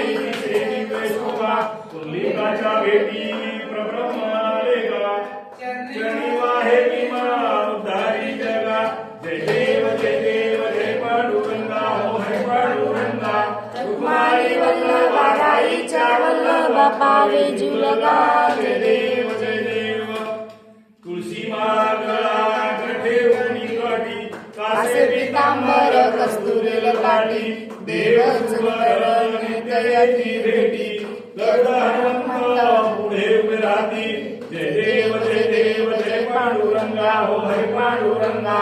आई भेटी प्रब्रह्माले गा चरणी वाहे उद्धारी जगा जय देव जय देव जय पांडुरंगा हो पांडुरंगा वल्लभा पावे जुलगा जय देव जय देव तुळशी मागळा ठेवणी काठी कासे पितांबर कस्तुरी देव नित्ययती भेटी. पुढे उभे राहती जय देव जय देव जय पांडुरंगा. हो हरे पांडुरंगा.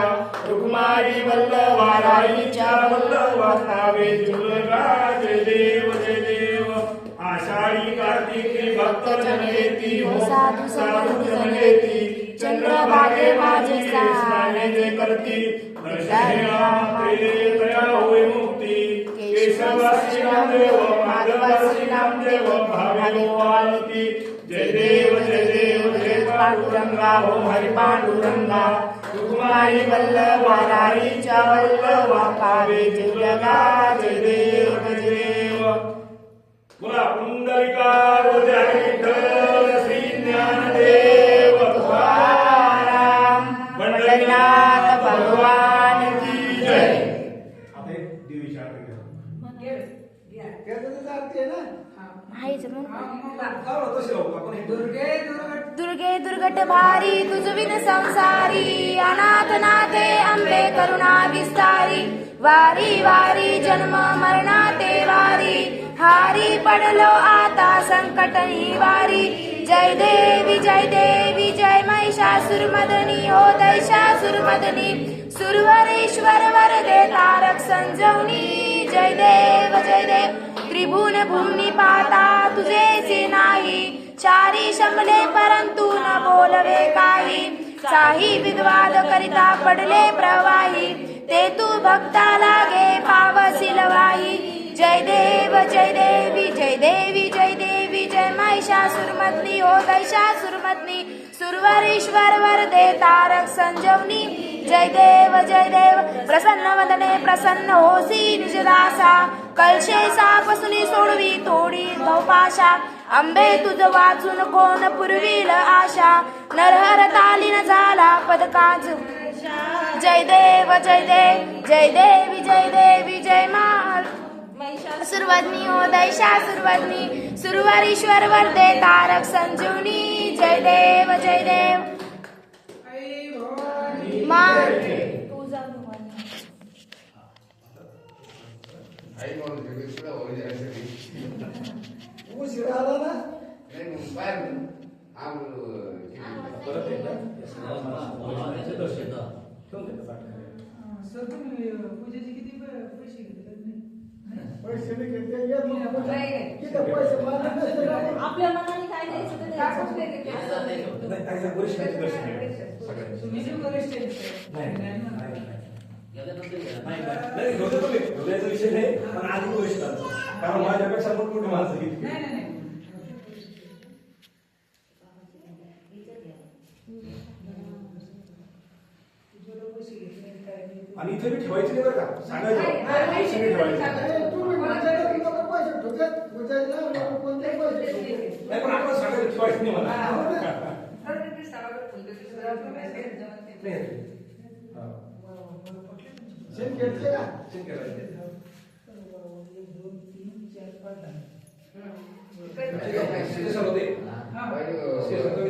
रुक्माई वल्लभा राईच्या वल्लभा नावे जुलगा जय देव जय देव. आषाढी कार्तिकी भक्त जन येती हो साधू साधू जन येती चंद्रभागे माझे स्नान करती केशवा श्रीरामदेव माधवा श्रीरामदेव भावे जय देव जय देव जय पांडुरंगा हो हरी पांडुरंगा। रुक्माई वल्लभा राईच्या वल्लभा जुलगा जय देव जय देव। पुंडलिका विठ्ठल श्री ज्ञानदेव तुकाराम पंढरीनाथ माहीच म्हणून दुर्गे दुर्गट भारी तुझविन संसारी अनाथ नाथे अंबे करुणा विस्तारी वारी वारी जन्म मरणाते वारी हारी पडलो आता संकट ही वारी. जय देवी जय देवी जय महिषासुरमदनी हो दैशासुरमदनी सुरवरेश्वर वरदे तारक संजवनी जय देवी जय देव त्रिभुवन भूमी पाहता तुझेचे नाही चारी शमले परंतु न बोलवे काही. साही विद्वाद करिता पडले प्रवाही ते तू भक्ता लागे पावसी लवाही जय देव जय देवी जय देवी जय देवी जय महिषासुरमदनी हो दैशासुरमदनी सुरवरेश्वर वरदे तारक संजवनी जय देव जय देव प्रसन्न वदने प्रसन्न होसी निजदासा. कलशे सापसुनी सोडवी तोडी भवपाशा अंबे तुझ वाचून कोण पुरविल आशा? नरहर तालीन झाला पदकाच जय देव जय देव जय देवी जय देवी जय मा सुरवदनी हो दैशा सुरवदनी. सुरवरीश्वर वरदे तारक संजुनी जय देव जय देव. मा प- पैसे घेतले पैसे नाही घेतले, येत नाही आपण. किती पैसे का आपण? आपल्या मनाने काय द्यायचं. तुम्ही वरिष्ठ सर. नाही, तुम्ही. विषय नाही. कारण माझ्यापेक्षा मोठमोठी माणसं घेतली. नाही नाही आणि इथे मी ठेवायची नाही बरं का सांगायचं नाही ठेवायचे. पण आपण सांगायचं ठेवायचं नाही मला नाही. घेतले का? चेक करायचं. एक दोन तीन चार पाच दहा. किती सर होते? हा. पहिले, शिक्षक विद्यार्थी हो का? हा. नाही घेतलं पाहिजे घेतलं पाहिजे देव परसं- देव परसं- सांगायला प्रसाद द्या सगळ्यांना. चेतन चेतन